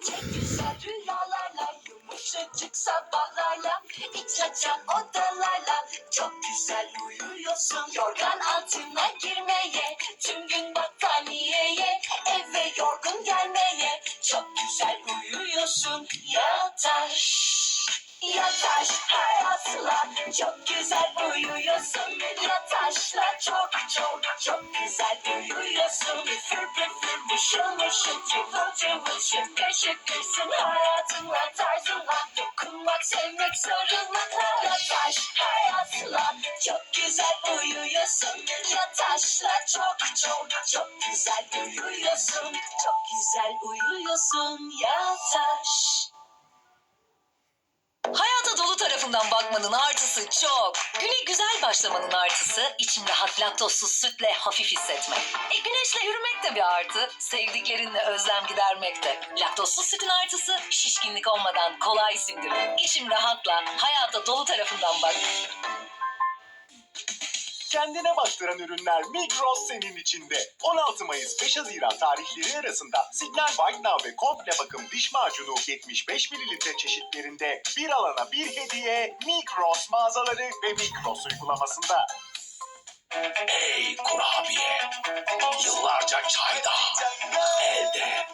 Gece güzel rüyalarla Yumuşacık sabahlarla iç açan odalarla. Çok güzel uyuyorsun Yorgan altına girmeye Tüm gün battaniyeye Eve yorgun gelmeye. Çok güzel uyuyorsun Yataş Yataş hayatla Çok güzel uyuyorsun Yataşla çok çok çok güzel uyuyorsun. Püfür püfür mışıl mışıl cıvıl cıvıl Şıkır şıkırsın hayatınla tarzınla. Dokunmak sevmek sarılmakla Yataş hayatla Çok güzel uyuyorsun Yataşla çok çok çok güzel uyuyorsun. Çok güzel uyuyorsun Yataş tarafından bakmanın artısı çok. Güne güzel başlamanın artısı için rahat laktozsuz sütle hafif hissetmek. E güneşle yürümek de bir artı. Sevdiklerinle özlem gidermek de. Laktozsuz sütün artısı şişkinlik olmadan kolay sindirim. İçim rahatla hayata dolu tarafından bak. Kendine baktıran ürünler Migros senin içinde. 16 Mayıs 5 Haziran tarihleri arasında Signal White Now ve Komple Bakım Diş Macunu 75 mililitre çeşitlerinde bir alana bir hediye Migros mağazaları ve Migros uygulamasında. Ey kurabiye. Yıllarca çayda, elde,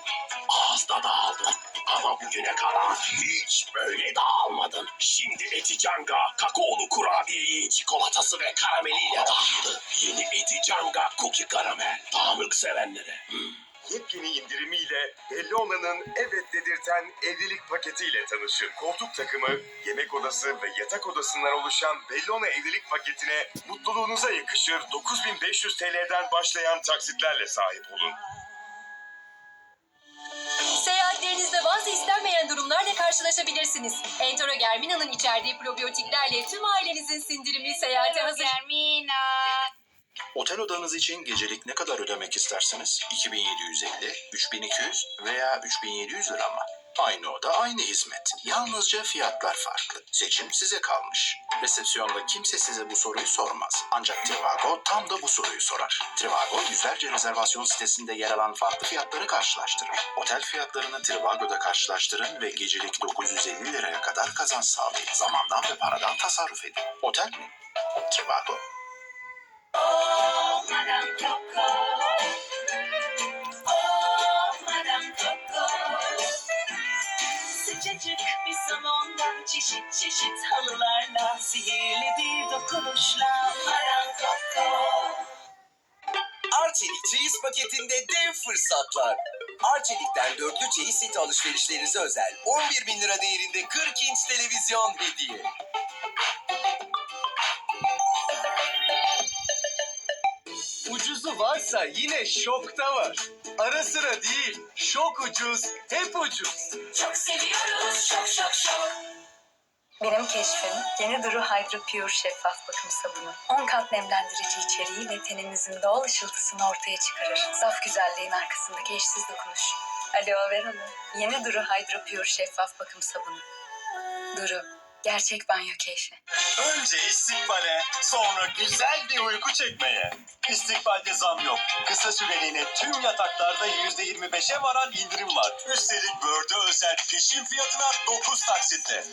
ağızda dağıldın. Ama bugüne kadar hiç böyle dağılmadın. Şimdi Eticanga kakaolu kurabiyeyi çikolatası ve karameliyle dağıldı. Yeni Eticanga cookie karamel. Pamuk sevenlere. Hmm. Yepyeni indirimiyle Bellona'nın evet dedirten evlilik paketiyle tanışın. Koltuk takımı, yemek odası ve yatak odasından oluşan Bellona evlilik paketine mutluluğunuza yakışır 9500 TL'den başlayan taksitlerle sahip olun. Bazı istenmeyen durumlarla karşılaşabilirsiniz. Entero Germina'nın içerdiği probiyotiklerle tüm ailenizin sindirimi seyahate hazır. Germina. Otel odanız için gecelik ne kadar ödemek istersiniz? 2750, 3200 veya 3700 lira mı? Aynı oda aynı hizmet. Yalnızca fiyatlar farklı. Seçim size kalmış. Resepsiyonda kimse size bu soruyu sormaz. Ancak Trivago tam da bu soruyu sorar. Trivago yüzlerce rezervasyon sitesinde yer alan farklı fiyatları karşılaştırır. Otel fiyatlarını Trivago'da karşılaştırın ve gecelik 950 liraya kadar kazanç sağlayın. Zamandan ve paradan tasarruf edin. Otel mi? Trivago. Oh, çeşit çeşit halılarla sihirli bir dokunuşla Madame Coco. Arçelik çeyiz paketinde dev fırsatlar. Arçelik'ten dörtlü çeyiz seti alışverişlerinize özel 11 bin lira değerinde 40 inç televizyon hediye. Ucuzu varsa yine şokta var. Ara sıra değil, şok ucuz, hep ucuz. Çok seviyoruz şok şok şok. Benim keşfim yeni Duru Hydro Pure şeffaf bakım sabunu. 10 kat nemlendirici içeriğiyle teninizin doğal ışıltısını ortaya çıkarır. Saf güzelliğin arkasındaki eşsiz dokunuş. Aloe Vera'lı yeni Duru Hydro Pure şeffaf bakım sabunu. Duru, gerçek banyo keyfi. Önce istikbale, sonra güzel bir uyku çekmeye. İstikbalde zam yok. Kısa süreliğine tüm yataklarda %25'e varan indirim var. Üstelik börde özel peşin fiyatına 9 taksitle.